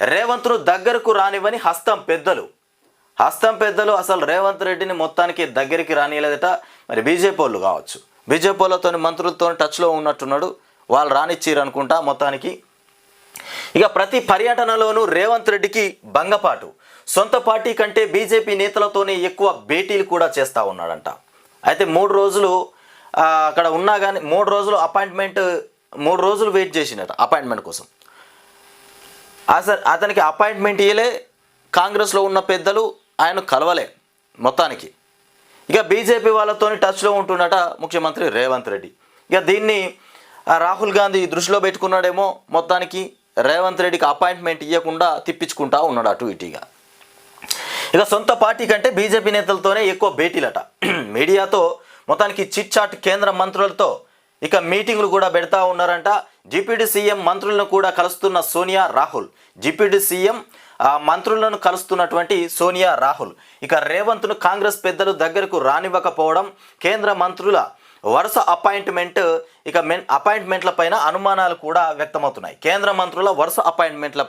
రేవంత్ను దగ్గరకు రానివ్వని హస్తం పెద్దలు. హస్తం పెద్దలు అసలు రేవంత్ రెడ్డిని మొత్తానికి దగ్గరికి రానియలేదట. మరి బీజేపీ వాళ్ళు కావచ్చు. బీజేపీ వాళ్ళతో మంత్రులతో టచ్లో ఉన్నట్టున్నాడు. వాళ్ళు రానిచ్చిర్రు అనుకుంటా మొత్తానికి. ఇక ప్రతి పర్యటనలోనూ రేవంత్ రెడ్డికి భంగపాటు. సొంత పార్టీ కంటే బీజేపీ నేతలతోనే ఎక్కువ భేటీలు కూడా చేస్తూ ఉన్నాడంట. అయితే మూడు రోజులు అక్కడ ఉన్నా కానీ మూడు రోజులు అపాయింట్మెంట్ మూడు రోజులు వెయిట్ చేసినట అపాయింట్మెంట్ కోసం. అసలు అతనికి అపాయింట్మెంట్ ఇయ్యలే కాంగ్రెస్లో ఉన్న పెద్దలు ఆయన కలవలే మొత్తానికి. ఇక బీజేపీ వాళ్ళతోని టచ్లో ఉంటున్నట ముఖ్యమంత్రి రేవంత్ రెడ్డి. ఇక దీన్ని రాహుల్ గాంధీ దృష్టిలో పెట్టుకున్నాడేమో మొత్తానికి రేవంత్ రెడ్డికి అపాయింట్మెంట్ ఇవ్వకుండా తిప్పించుకుంటా ఉన్నాడు అటు ఇటుగా. ఇక సొంత పార్టీ కంటే బీజేపీ నేతలతోనే ఎక్కువ భేటీలట. మీడియాతో మొత్తానికి చిట్ చాట్ కేంద్ర మంత్రులతో ఇక మీటింగ్లు కూడా పెడతా ఉన్నారంట. డిప్యూటీ సీఎం మంత్రులను కూడా కలుస్తున్న సోనియా రాహుల్. డిప్యూటీ సీఎం మంత్రులను కలుస్తున్నటువంటి సోనియా రాహుల్. ఇక రేవంత్ను కాంగ్రెస్ పెద్దలు దగ్గరకు రానివ్వకపోవడం కేంద్ర మంత్రుల వరుస అపాయింట్మెంట్ ఇక మెన్ అపాయింట్మెంట్ల పైన అనుమానాలు కూడా వ్యక్తమవుతున్నాయి. కేంద్ర మంత్రుల వరుస అపాయింట్మెంట్ల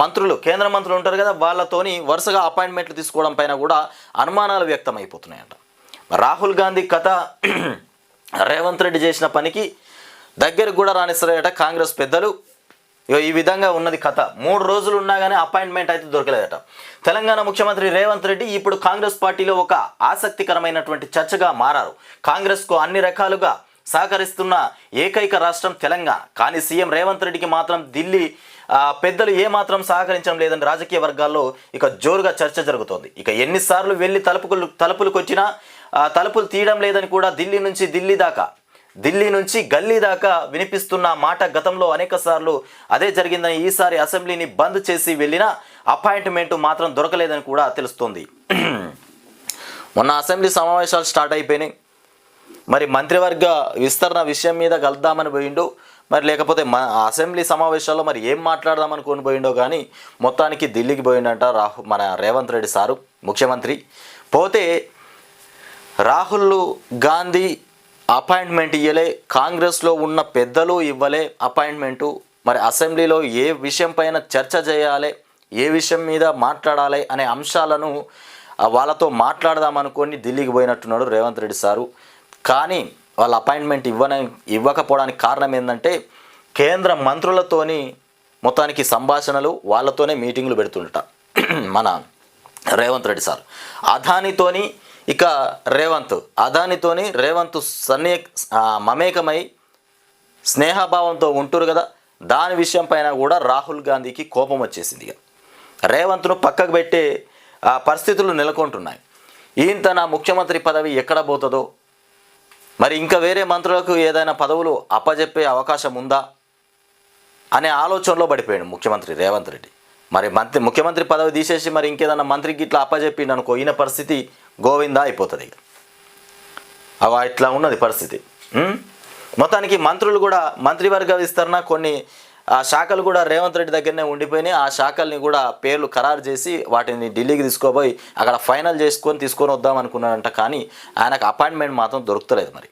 మంత్రులు కేంద్ర మంత్రులు ఉంటారు కదా వాళ్ళతోని వరుసగా అపాయింట్మెంట్లు తీసుకోవడం పైన కూడా అనుమానాలు వ్యక్తమైపోతున్నాయంట. రాహుల్ గాంధీ కథ రేవంత్ రెడ్డి చేసిన పనికి దగ్గరకు కూడా రానిస్తారట కాంగ్రెస్ పెద్దలు. ఇగో ఈ విధంగా ఉన్నది కథ. మూడు రోజులు ఉన్నా కానీ అపాయింట్మెంట్ అయితే దొరకలేదట. తెలంగాణ ముఖ్యమంత్రి రేవంత్ రెడ్డి ఇప్పుడు కాంగ్రెస్ పార్టీలో ఒక ఆసక్తికరమైనటువంటి చర్చగా మారారు. కాంగ్రెస్కు అన్ని రకాలుగా సహకరిస్తున్న ఏకైక రాష్ట్రం తెలంగాణ. కానీ సీఎం రేవంత్ రెడ్డికి మాత్రం ఢిల్లీ పెద్దలు ఏమాత్రం సహకరించడం లేదని రాజకీయ వర్గాల్లో ఇక జోరుగా చర్చ జరుగుతోంది. ఇక ఎన్నిసార్లు వెళ్ళి తలుపులు తలుపులకొచ్చినా తలుపులు తీయడం లేదని కూడా ఢిల్లీ నుంచి ఢిల్లీ దాకా ఢిల్లీ నుంచి గల్లీ దాకా వినిపిస్తున్న మాట గతంలో అనేక సార్లు అదే జరిగిందని ఈసారి అసెంబ్లీని బంద్ చేసి వెళ్ళిన అపాయింట్మెంట్ మాత్రం దొరకలేదని కూడా తెలుస్తోంది. మొన్న అసెంబ్లీ సమావేశాలు స్టార్ట్ అయిపోయినాయి. మరి మంత్రివర్గ విస్తరణ విషయం మీద కలుద్దామని పోయిండు. మరి లేకపోతే మా అసెంబ్లీ సమావేశాల్లో మరి ఏం మాట్లాడదామనికోని పోయిండో కానీ మొత్తానికి ఢిల్లీకి పోయిండంట రాహు మన రేవంత్ రెడ్డి సారు ముఖ్యమంత్రి. పోతే రాహుల్ గాంధీ అపాయింట్మెంట్ ఇవ్వలే కాంగ్రెస్లో ఉన్న పెద్దలు ఇవ్వలే అపాయింట్మెంటు. మరి అసెంబ్లీలో ఏ విషయం పైన చర్చ చేయాలి ఏ విషయం మీద మాట్లాడాలి అనే అంశాలను వాళ్ళతో మాట్లాడదామనుకొని ఢిల్లీకి పోయినట్టున్నాడు రేవంత్ రెడ్డి సారు. కానీ వాళ్ళ అపాయింట్మెంట్ ఇవ్వని ఇవ్వకపోవడానికి కారణం ఏంటంటే కేంద్ర మంత్రులతోని మొత్తానికి సంభాషణలు వాళ్ళతోనే మీటింగులు పెడుతుంట. మన రేవంత్ రెడ్డి సార్. అదానితోని ఇక రేవంత్ అదానితోని రేవంత్ సన్నే మమేకమై స్నేహభావంతో ఉంటురు కదా దాని విషయం పైన కూడా రాహుల్ గాంధీకి కోపం వచ్చేసింది ఇక. రేవంత్ను పక్కకు పెట్టే ఆ, పరిస్థితులు నెలకొంటున్నాయి. ఈయన తన ముఖ్యమంత్రి పదవి ఎక్కడ పోతుందో మరి ఇంకా వేరే మంత్రులకు ఏదైనా పదవులు అప్పజెప్పే అవకాశం ఉందా? అనే ఆలోచనలో పడిపోయాడు ముఖ్యమంత్రి రేవంత్ రెడ్డి. మరి మంత్రి ముఖ్యమంత్రి పదవి తీసేసి మరి ఇంకేదన్నా మంత్రికి ఇట్లా అప్పజెప్పిండు అనుకో ఈయన పరిస్థితి గోవిందా అయిపోతుంది అవ ఇట్లా ఉన్నది పరిస్థితి. మొత్తానికి మంత్రులు కూడా మంత్రివర్గ విస్తరణ కొన్ని ఆ శాఖలు కూడా రేవంత్ రెడ్డి దగ్గరనే ఉండిపోయినాయి. ఆ శాఖల్ని కూడా పేర్లు ఖరారు చేసి వాటిని ఢిల్లీకి తీసుకోబోయి అక్కడ ఫైనల్ చేసుకొని తీసుకొని వద్దాం అనుకున్నాడంట కానీ ఆయనకు అపాయింట్మెంట్ మాత్రం దొరుకుతలేదు మరి.